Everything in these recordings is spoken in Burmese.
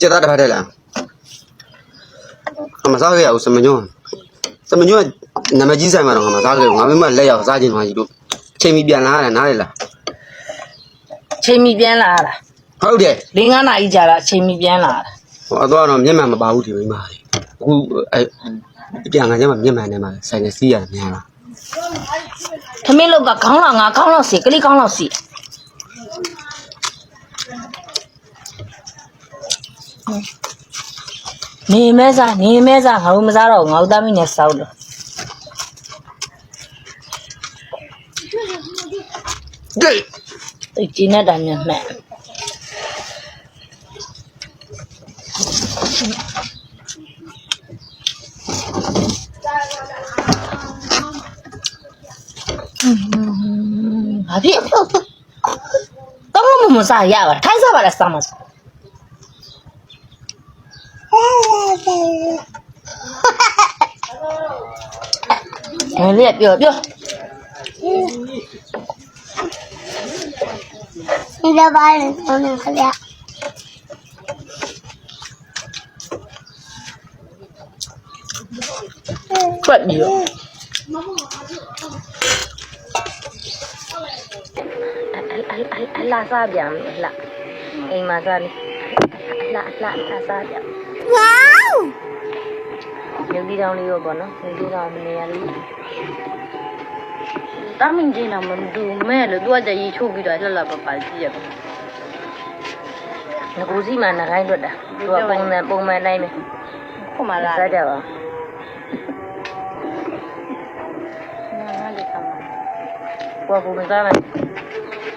ကြက်သားတစ်ဖက်ထဲလာအမစားခဲ့ရအောင်စမညွန့်စမညွန့်နမကြီးဆိုင်မှာတော့ငါမစားခဲ့ဘူးငါမင်းမလက်ရောက်စားခြင်းသွားကြီးတို့ချိန်ပြီးပြန်လာရတယ်နားလေလားချိန်မီပြန်လာတာဟုတ်တယ်၄၅နာရီကြာတာချိန်မီပြန်လာတာဟိုအတော့တော့မျက်မှန်မပါဘူးဒီမိန်းမလေးအခုအဲပြန်ခံကြမှာမျက်မှန်ထဲမှာဆိုင်နေစီးရတယ်များလားသမင်းလောက်ကခေါင်းလောက်ငါခေါင်းလောက်စီကလေးခေါင်းလောက်စီ နေမဲစားနေမဲစားငါတို့မစားတော့ဘူးငါတို့သားမီးနဲ့စောက်လို့ကဲသိကျင်းနေတာမြတ်မှန်ဘာဖြစ်တော့မမစားရပါထိုင်းစားပါလားစားမစား Đấy, đẹp được chưa? Đi ra bay này, con này khá đẹp. Quận gì vậy? Anh la ra biển lạ. Anh mà ra đi. Lạ, lạ, ra biển. လိအလာအလာအလာစားပြန်哇！ရုပ်ဒီတောင်လေးရောပေါ့နော်ရုပ်ဒီတောင်မနေရလေးတာမင်းကြီးတော့မတူမဲ့လို့သူကကြရီချိုးပြီးတော့လှလှပပကြည့်ရပါငကိုစီမှာနှခိုင်းတွက်တာသူကပုံမှန်ပုံမှန်တိုင်းပဲခုမှလာစားကြပါကိုကကိုမစားမယ်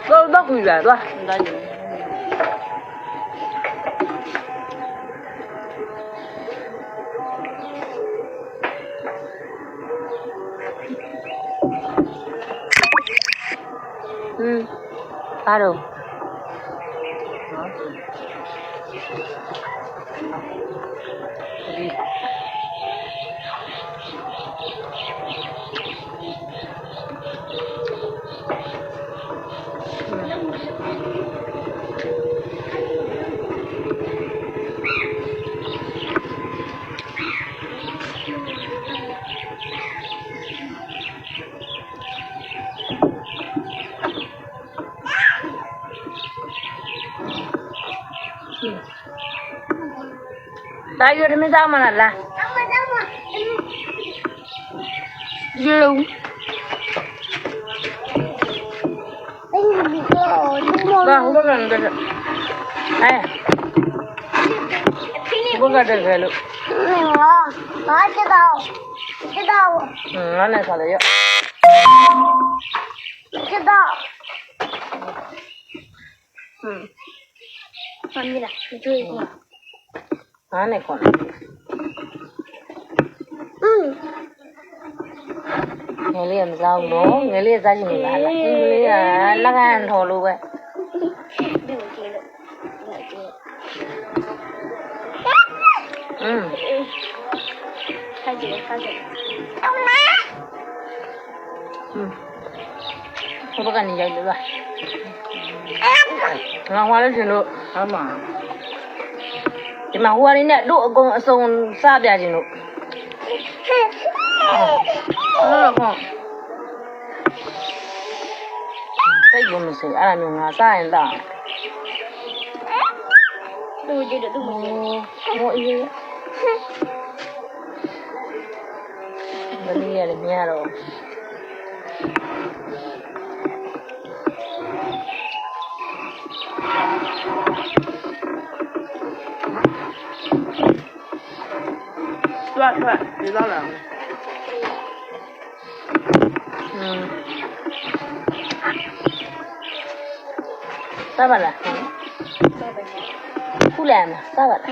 ကိုတော့ကြ 嗯，八楼。राजू मी जा म्हणाला येऊ झालं नाही झालं या Hmm. 합니다. 이쪽이구나. 안에 건. 응. nghe liền sao bố nghe liền ra gì mình bán lại nghe là à, lắc ăn thò luôn vậy ừ hai chị hai chị ông má ừ không có cần gì vậy nữa rồi ngon quá đến chuyện nữa အမဒီမှာဟိုကနေနဲ့တို့အကုန်အစုံစပြခြင်းလို့ဟုတ်တော့ကောသိဘုံမစေအဲ့ဒါမျိုးငါစရင်တော့သူကြည့်တော့သူမောအေးမလေးရတယ်မရတော့ 吃饭吃饭，你拿两个。嗯，咋办了？咋办了？姑娘呢？咋办了？